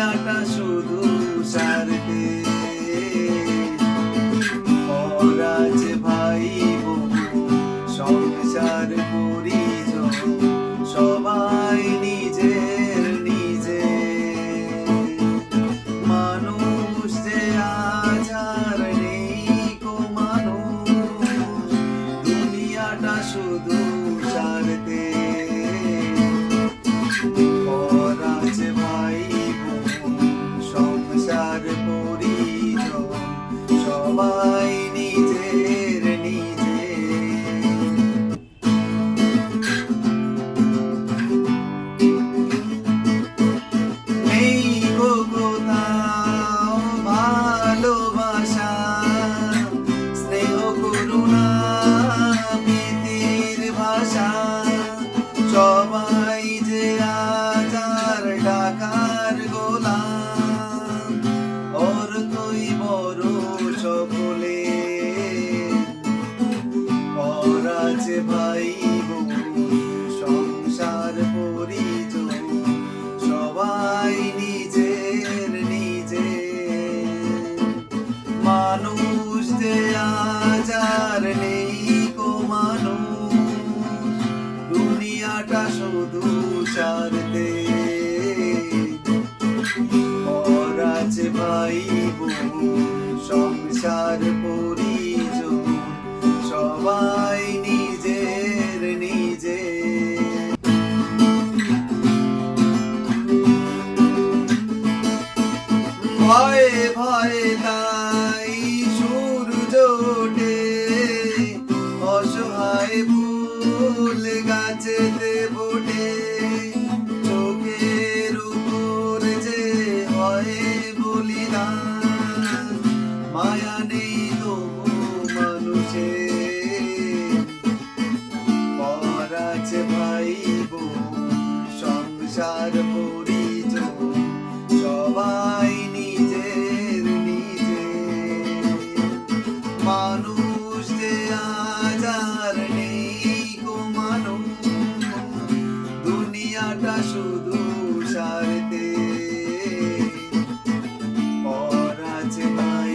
দুনিয়াটা শুধু সারতে পরাজ ভাই বহু সংসার পরিজন সবাই নিজের নিজে। মানুষ যে আজার নেই কো মানুষ দুনিয়াটা শুধু সবাই আছে ভাই সংসার পরিচয়, সবাই নিজের নিজে। মানুষ যে আজার নেই কো মানুষ, দুনিয়াটা শুধু চার দে। ওর আছে ভাই সংসার ফুল গাছেতে বোটে চোখের উপর যে হয় বলিদান, মায়া নেই তবু মানুষে পরাছে ভাই সংসার বোন শুধু ভাই